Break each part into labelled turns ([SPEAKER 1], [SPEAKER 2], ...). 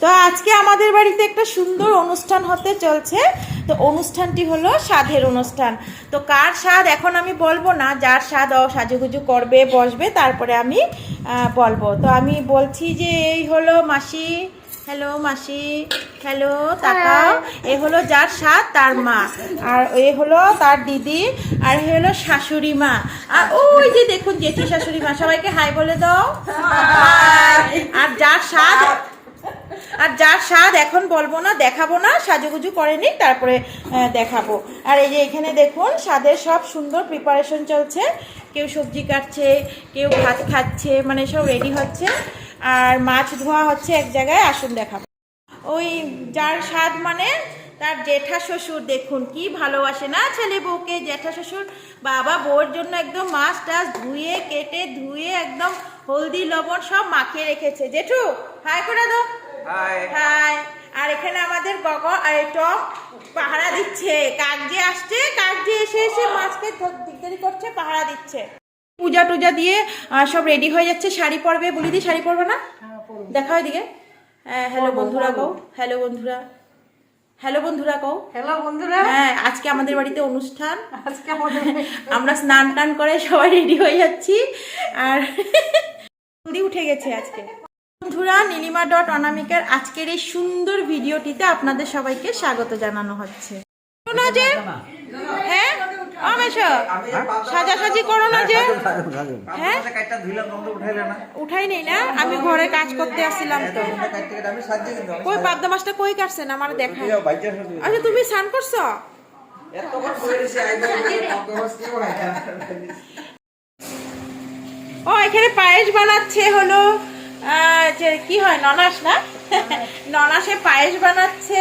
[SPEAKER 1] তো আজকে আমাদের বাড়িতে একটা সুন্দর অনুষ্ঠান হতে চলছে। তো অনুষ্ঠানটি হলো স্বাদের অনুষ্ঠান। তো কার স্বাদ এখন আমি বলব না যার স্বাদ ও সাজুগুজু করবে বসবে তারপরে আমি বলব। তো আমি বলছি যে এই হলো মাসি হ্যালো মাসি হ্যালো তাকাও। এ হলো যার স্বাদ তার মা। আর এ হলো তার দিদি আর এ হলো শাশুড়ি মা। আর ওই যে দেখুন জেঠি শাশুড়ি মা সবাইকে হাই বলে দাও। আর যার স্বাদ আর যার স্বাদ এখন বলব না, দেখাবো না, সাজুগুজু করেনি তারপরে দেখাবো। আর এই যে এখানে দেখুন, স্বাদের সব সুন্দর প্রিপারেশন চলছে। কেউ সবজি কাটছে, কেউ ভাত খাচ্ছে মানে সব রেডি হচ্ছে। আর মাছ ধোয়া হচ্ছে এক জায়গায়, আসুন দেখাবো। ওই যার স্বাদ মানে তার জেঠা শ্বশুর, দেখুন কি ভালোবাসে না ছেলে বউকে। জেঠা শ্বশুর বাবা বউর জন্য একদম মাছ টাছ ধুয়ে, কেটে, ধুয়ে, একদম হলদি লবণ সব মাখিয়ে রেখেছে। জেঠু, হাই করে দাও।
[SPEAKER 2] হাই
[SPEAKER 1] আর এখানে আমাদের গগ আর এই পাহারা দিচ্ছে। কাক যে আসছে কাক যে এসে এসে মাছকে দিকদারি করছে পাহারা দিচ্ছে। পূজা টুজা দিয়ে সব রেডি হয়ে যাচ্ছে। শাড়ি পরবে বলি দি শাড়ি পরবে না? দেখা হয় দিকে? হ্যালো বন্ধুরা কও। হ্যালো বন্ধুরা। হ্যালো বন্ধুরা কও।
[SPEAKER 3] হ্যালো বন্ধুরা।
[SPEAKER 1] হ্যাঁ আজকে আমাদের বাড়িতে অনুষ্ঠান।
[SPEAKER 3] আজকে আমাদের
[SPEAKER 1] আমরা স্নান টান করে সবাই রেডি হয়ে যাচ্ছি। আর উঠে গেছে আজকে। বন্ধুরা, নীলিমা ডট অনামিকার আজকের এই সুন্দর ভিডিওটিতে আপনাদের সবাইকে স্বাগত জানানো হচ্ছে। হ্যাঁ? সাজাসাজি করো না যে? হ্যাঁ? উঠাই নেই না? আমি ঘরে কাজ করতে আসছিলাম তো। আমার। আচ্ছা তুমি স্নান করছ? ও, এখানে পায়েস বানাচ্ছে হলো। যে কি হয় ননাস না? ননাসে পায়েস বানাচ্ছে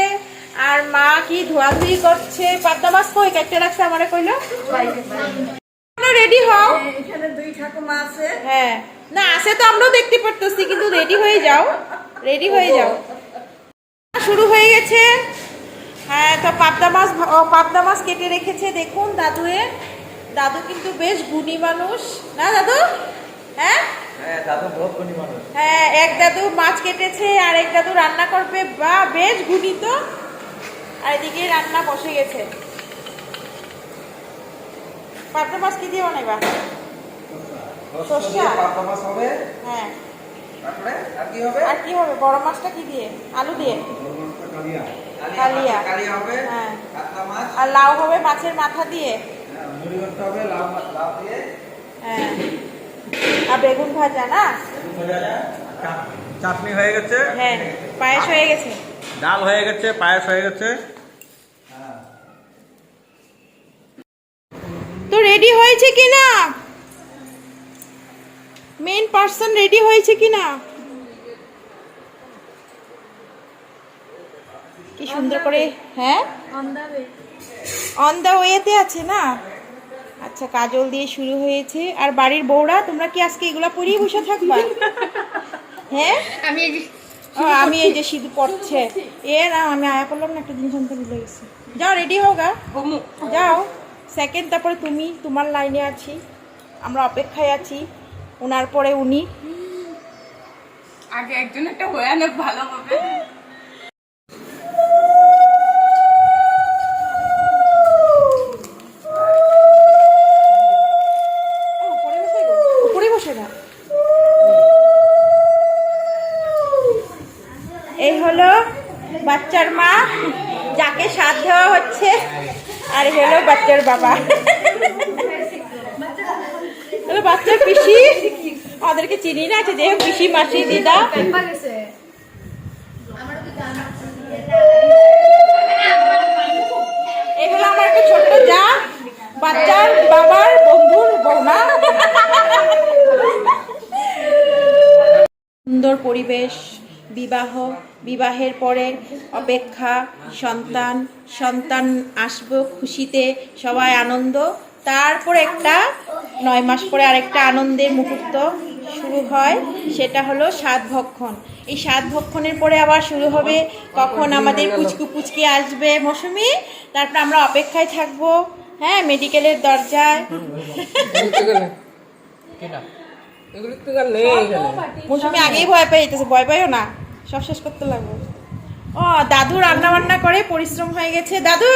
[SPEAKER 1] আর মা কি ধোয়াধুয়ি করছে? পাবদা মাছ কই? কাটতে রাখছে আমারে কইলো। রেডি হও?
[SPEAKER 3] এখানে দুই ঠাকুমা আছে।
[SPEAKER 1] হ্যাঁ। না আসে তো আমরাও দেখতে পারতেছি কিন্তু রেডি হয়ে যাও। রেডি হয়ে যাও। শুরু হয়ে গেছে। হ্যাঁ তো পাবদা মাছ পাবদা মাছ কেটে রেখেছে দেখুন দাদুয়ে দাদু কিন্তু বেশ গুণী মানুষ। না দাদু? হ্যাঁ?
[SPEAKER 2] হ্যাঁ।
[SPEAKER 1] হ্যাঁ এক দাদু মাছ কেটেছে আর এক দাদু রান্না করবে। বা বেশ গুণী তো। আর এদিকে রান্না বসে গেছে। পাবদা মাছ কি দিয়ে বানাইবা?
[SPEAKER 2] সর্ষে পাবদা মাছ হবে,
[SPEAKER 1] হ্যাঁ।
[SPEAKER 2] তারপরে আর কি হবে?
[SPEAKER 1] আর কি হবে? বড় মাছটা কি দিয়ে? আলু দিয়ে?
[SPEAKER 2] কালিয়া। হবে,
[SPEAKER 1] হ্যাঁ।
[SPEAKER 2] কাতলা মাছ,
[SPEAKER 1] আর লাউ হবে মাছের মাথা দিয়ে।
[SPEAKER 2] মুড়ি হবে, লাউ লাউ দিয়ে,
[SPEAKER 1] হ্যাঁ। আর বেগুন ভাজা না?
[SPEAKER 2] চাটনি হয়ে গেছে।
[SPEAKER 1] হ্যাঁ পায়েস হয়ে গেছে।
[SPEAKER 2] ডাল হয়ে গেছে পায়েস হয়ে গেছে।
[SPEAKER 1] তো রেডি হয়েছে কি না মেন পার্সন রেডি হয়েছে কি না কি সুন্দর করে হ্যাঁ? অন দ্য ওয়েতে আছে না? আচ্ছা কাজল দিয়ে শুরু হয়েছে। আর বাড়ির বউরা তোমরা কি আজকে এগুলা পরিয়ে বসে থাকবা? হ্যাঁ?
[SPEAKER 3] আমি
[SPEAKER 1] আমি এই যে সিঁদুর পড়ছে এ না আমি আয়া করলাম না একটা জিনিস আনতে ভুলে গেছি। যাও রেডি হও গা। যাও। সেকেন্ড তারপরে তুমি তোমার লাইনে আছি। আমরা অপেক্ষায় আছি। ওনার পরে উনি।
[SPEAKER 3] আগে একজন একটা ভয়ানক ভালো হবে।
[SPEAKER 1] হলো বাচ্চার বাবা। হলো বাচ্চার পিসি। আমাদেরকে চিনি না আছে যে পিসি, মাসি, দিদা। এগুলো আমার একটা ছোট্ট যা, বাচ্চার বাবার বন্ধুর বৌমা। সুন্দর পরিবেশ। বিবাহ বিবাহের পরে অপেক্ষা সন্তান সন্তান আসব খুশিতে সবাই আনন্দ। তারপর একটা নয় মাস পরে আরেকটা আনন্দের মুহূর্ত শুরু হয় সেটা হলো সাত ভক্ষণ। এই সাত ভক্ষণের পরে আবার শুরু হবে কখন আমাদের পুচকু পুচকি আসবে। মৌসুমি তারপর আমরা অপেক্ষায় থাকব হ্যাঁ মেডিকেলের দরজায়। মৌসুমি আগেই ভয় পেয়ে যেতেছে। ভয় পাইও না? সব শেষ করতে লাগবো। ও দাদু রান্না বান্না করে পরিশ্রম হয়ে গেছে। দাদু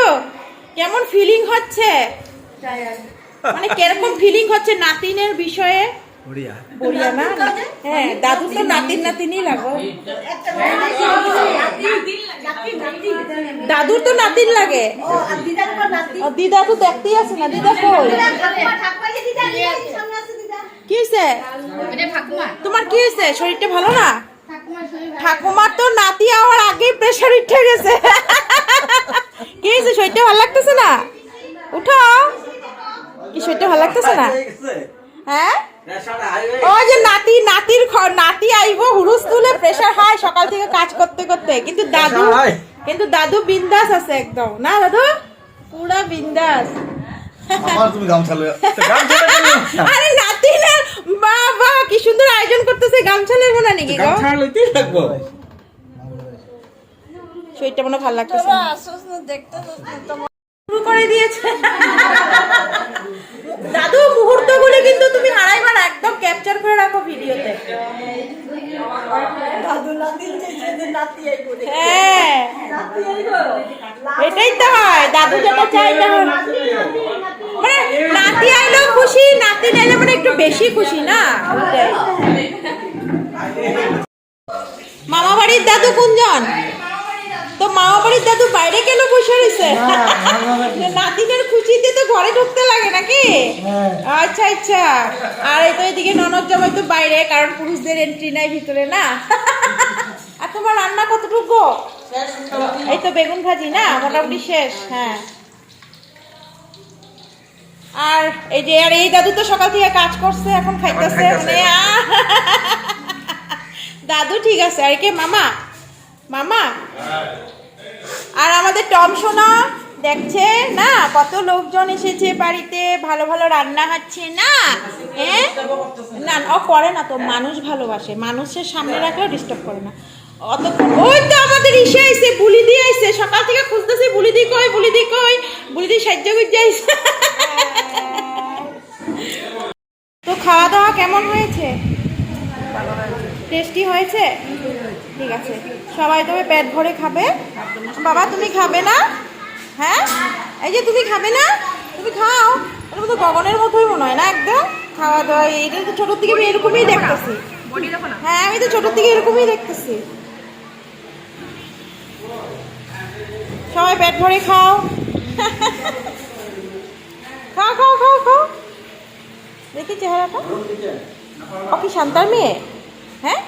[SPEAKER 1] কেমন ফিলিং হচ্ছে? মানে কীরকম ফিলিং হচ্ছে নাতিনের বিষয়ে?
[SPEAKER 2] বড়িয়া।
[SPEAKER 1] না? হ্যাঁ দাদু তো নাতিন নাতিনই লাগো। দাদুর তো নাতিন লাগে। ও, দিদা তো দেখতেই আছে না। দিদা কই? কি হয়েছে তোমার কি হয়েছে শরীরটা ভালো না? ঠাকুমার তো নাতি আমার আগেই প্রেশার উঠে গেছে। কি হয়েছে শরীরটা ভালো লাগতেছে না? উঠো। কি শরীরটা ভালো লাগতেছে না? হ্যাঁ? ওই যে নাতি নাতির নাতি আইবো হুরুস তুলে প্রেশার হাই সকাল থেকে কাজ করতে করতে। কিন্তু দাদু কিন্তু দাদু বিন্দাস আছে একদম। না দাদু? পুরা বিন্দাস।
[SPEAKER 4] আমার তুমি গামছা লয়ে
[SPEAKER 1] আরে নাতি না বাবা কি সুন্দর আয়োজন করতেছে গামছা লেবো না নাকি গো?
[SPEAKER 2] গামছা লইতেই থাকব।
[SPEAKER 1] শরীরটা মনে ভালো লাগতেছে না।
[SPEAKER 3] দেখতে
[SPEAKER 1] শুরু করে দিয়েছে। দাদু মুহূর্তগুলো কিন্তু তুমি হারাইবা না একদম ক্যাপচার করে রাখো ভিডিওতে।
[SPEAKER 3] দাদু নাতি যে নাতি
[SPEAKER 1] হ্যাঁ। এটাই তো হয় দাদু যেটা চাই হয়। মানে নাতি আইলেও খুশি নাতি নাইলে মানে একটু বেশি খুশি না? মামা বাড়ির দাদু কোনজন? তো মামা বাড়ির দাদু বাইরে কেন বসে রয়েছে? নাতিনের খুশিতে তো ঘরে ঢুকতে লাগে নাকি? আচ্ছা আচ্ছা। আর এই তো এদিকে ননদ জামাই তো বাইরে কারণ পুরুষদের এন্ট্রি নাই ভিতরে না? আর তোমার রান্না কতটুকু? এই তো বেগুন ভাজি না? মোটামুটি শেষ হ্যাঁ। আর এই যে আর এই দাদু তো সকাল থেকে কাজ করছে এখন খাইতেছে। মানে আহ! দাদু, ঠিক আছে। আর কে? মামা? মামা? আর আমাদের টম সোনা, দেখছে? না, কত লোকজন এসেছে বাড়িতে, ভালো ভালো রান্না হচ্ছে, না? হ্যাঁ? না, ও করে না তো, মানুষ ভালোবাসে। মানুষের সামনে রাখলেও ডিস্টার্ব করে না। অতক্ষণ ওই তো আমাদের ইসে আইছে, বুলি দিয়ে আইছে। সকাল থেকে খুঁজতেছি, বুলি দি কই, বুলি দি কই, বুলি দি সাহায্য করতে আইছে। তো খাওয়া দাওয়া কেমন হয়েছে? টেস্টি হয়েছে? ঠিক আছে। সবাই তবে পেট ভরে খাবে। বাবা, তুমি খাবে না? হ্যাঁ? এই যে তুমি খাবে না? তুমি খাও। এটা তো গগনের মতোই মনে হয় না একদম? খাওয়া দাওয়া এটা তো ছোটোর থেকে আমি এরকমই দেখতেছি। হ্যাঁ আমি তো ছোটোর থেকে এরকমই দেখতেছি। সবাই পেট ভরে খাও। খাও খাও খাও খাও। দেখি চেহারাটা। ও কি শান্তার মেয়ে? হ্যাঁ?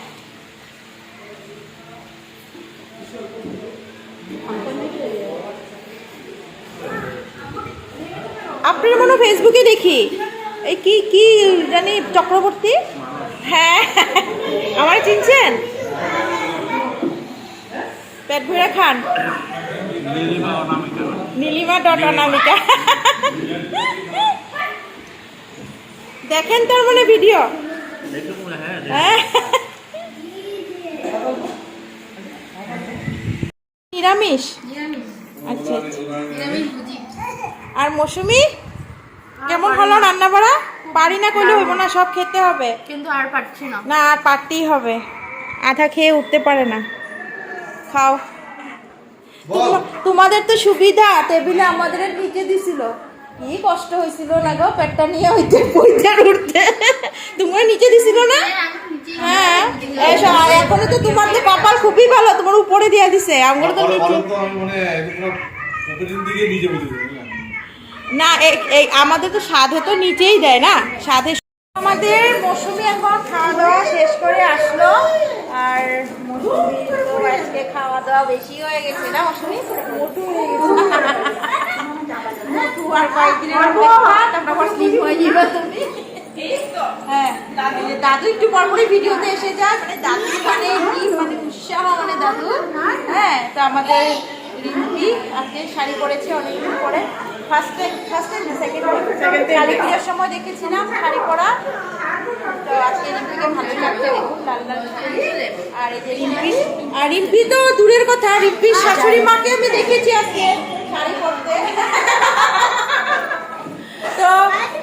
[SPEAKER 1] আপনার মনে হয় ফেসবুকে দেখি। এই কি কি জানি চক্রবর্তী? হ্যাঁ। আমার চিনছেন? পেট ভরে খান। নীলিমা ডট অনামিকা। দেখেন তার মানে ভিডিও হ্যাঁ। নিরামিষ? আচ্ছা আচ্ছা। আর মৌসুমি? কেমন হলো রান্না বাড়া পারি না করলে হইব না সব খেতে হবে।
[SPEAKER 5] কিন্তু আর পারছি না।
[SPEAKER 1] না আর পারতেই হবে। আধা খেয়ে উঠতে পারে না। খাও। তোমাদের তো সুবিধা টেবিলে আমাদের নিচে দিছিল। কি কষ্ট হয়েছিল না গো পেটটা নিয়ে হইতে বইতে উঠতে। তোমার নিচে দিছিল না? হ্যাঁ এখনও তো তোমার কপাল খুবই ভালো তোমার উপরে দিয়ে দিছে আমার তো
[SPEAKER 4] মনে
[SPEAKER 1] না আমাদের তো সাধে তো নিচেই দেয় না সাধে আমাদের মৌসুমি এখন খাওয়া দাওয়া শেষ করে আসলো আর মৌসুমি তো আজকে খাওয়া দাওয়া বেশি হয়ে গেছে না মৌসুমি? মোটু। হয়ে গেছে মোটু। আর কয়েকদিনের হয়ে যাবে। তুমি দাদু একটু পর পরে ভিডিওতে এসে যায় মানে দাদু মানে কি? মানে উৎসাহ মানে দাদু। হ্যাঁ তো আমাদের রিম্পি আজকে শাড়ি পরেছে অনেকদিন পরে। First time first time second Kali পুজোর সময় দেখেছিলাম শাড়ি পরা। তো আজকে রিম্পিকে ভালো লাগছে দেখুন লাল লাল আর এই যে রিম্পি আর রিম্পি তো দূরের কথা রিম্পির শাশুড়ি মাকে আমি দেখেছি আজকে শাড়ি পরতে। তো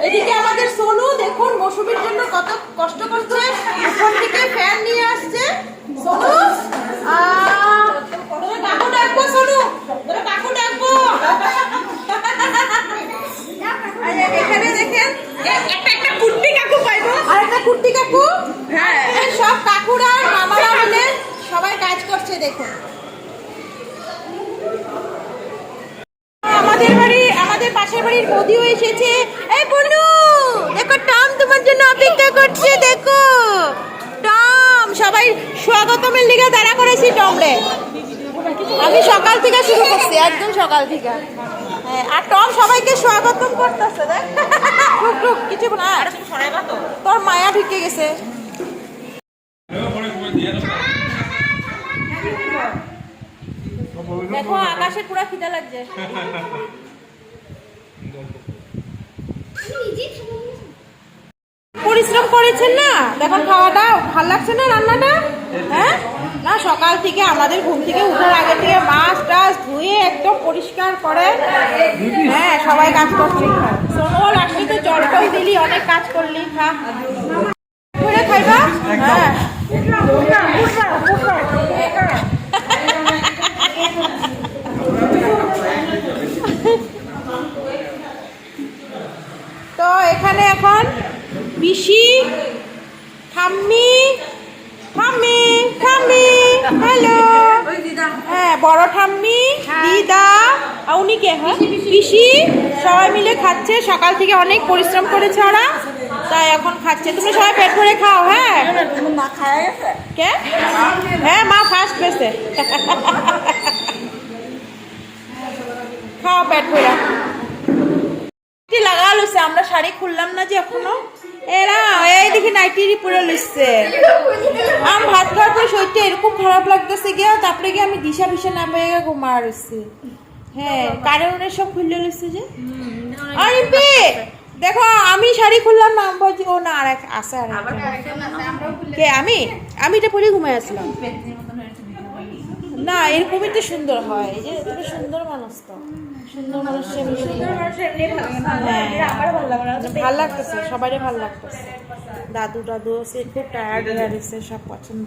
[SPEAKER 1] এদিকে আমাদের সোনু দেখুন মৌসুমীর জন্য কত কষ্ট করছে। এখন থেকে ফ্যান নিয়ে আসছে সোনু। কাকু ডাকবো এখানে
[SPEAKER 3] দেখেন
[SPEAKER 1] একটা কুর্তি কাকু আর একটা কুর্তি কাকু? হ্যাঁ সব কাকুরা মামারা মিলে সবাই কাজ করছে দেখুন। পাশের বাড়ির বৌদিও এসেছে। এই বনু দেখো টম তোমার জন্য অপেক্ষা করছে দেখো। টম সবাই স্বাগতমের লিগে দাঁড়া করেছি টম রে আমি সকাল থেকে শুরু করছি একদম সকাল থেকে। হ্যাঁ আর টম সবাইকে স্বাগতম করতেছে দেখ। কিছু না। তোর মায়া ঢুকে গেছে। দেখো আকাশের পুরা খিদা লাগছে। পরিশ্রম করেছেন না? দেখুন খাওয়াটা ভালো লাগছে না রান্নাটা? হ্যাঁ? না, সকাল থেকে আমাদের ঘুম থেকে উঠার আগে থেকে মাছ টাছ ধুয়ে একদম পরিষ্কার করে। হ্যাঁ সবাই কাজ করছে। সোনল আসলে তো, জল টল দিলি, অনেক কাজ করলি খাইবা? হ্যাঁ। তো এখানে এখন পিসি ঠাম্মি ঠাম্মি ঠাম্মি হ্যালো। হ্যাঁ বড় ঠাম্মি দিদা। আর উনি কে হ্যাঁ? পিসি সবাই মিলে খাচ্ছে। সকাল থেকে অনেক পরিশ্রম করেছে ওরা। তাই এখন খাচ্ছে। তুমি সবাই পেট ভরে খাও হ্যাঁ? কে? হ্যাঁ মা ফার্স্ট পেয়েছে খাও পেট ভরা। কি লাগা লইছে আমরা শাড়ি খুললাম না যে এখনও। এরা এই দেখি নাইটি পরে লইছে। আম ভাত খাওয়ার পরে শরীরটা এরকম খারাপ লাগতেছে গিয়ে তারপরে গিয়ে আমি দিশা পিসা নামে ঘুমা রয়েছে হ্যাঁ সব খুললে লইছে যে। আরে পে দেখো আমি শাড়ি খুললাম না ও না আর এক আছে আর। কে আমি? আমি এটা পরে ঘুমাই আসলাম না এরকমই তো সুন্দর হয়। এই যে তুমি সুন্দর মানুষ তো। সুন্দর মানুষ এমনি সুন্দর হ্যাঁ। ভালো লাগতেছে সবারই ভালো লাগতেছে। দাদু দাদু সে খুব টায়ার্ড হয়ে গেছে সব পছন্দ।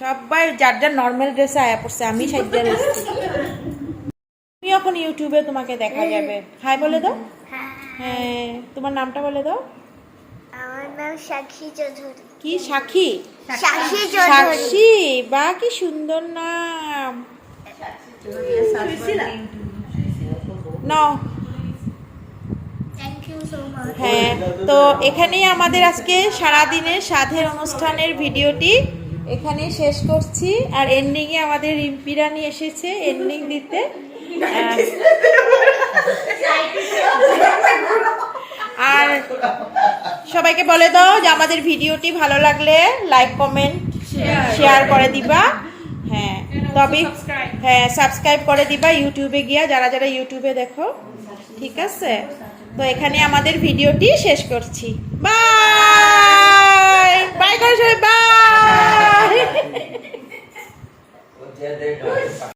[SPEAKER 1] সবাই যার যার নর্মাল ড্রেসে আয়া পড়ছে আমি সাজ্জা রয়েছি তুমি এখন ইউটিউবে তোমাকে দেখা যাবে। হাই বলে দাও। হ্যাঁ তোমার নামটা বলে দাও।
[SPEAKER 5] আমার নাম সাক্ষী চৌধুরী।
[SPEAKER 1] কি? সাক্ষী?
[SPEAKER 5] সাক্ষী
[SPEAKER 1] বা কি সুন্দর নাম।
[SPEAKER 5] মাচ
[SPEAKER 1] হ্যাঁ তো এখানেই আমাদের আজকে সারাদিনের সাধের অনুষ্ঠানের ভিডিওটি এখানে শেষ করছি। আর এন্ডিংয়ে আমাদের রিম্পিরানি এসেছে এন্ডিং দিতে। আর সবাইকে বলে দাও যে আমাদের ভিডিওটি ভালো লাগলে লাইক কমেন্ট শেয়ার করে দিবা। হ্যাঁ তবে হ্যাঁ সাবস্ক্রাইব করে দিবা ইউটিউবে গিয়া যারা যারা ইউটিউবে দেখো। ঠিক আছে? তো এখানে আমাদের ভিডিওটি শেষ করছি। বাই বাই করে সবাই বাই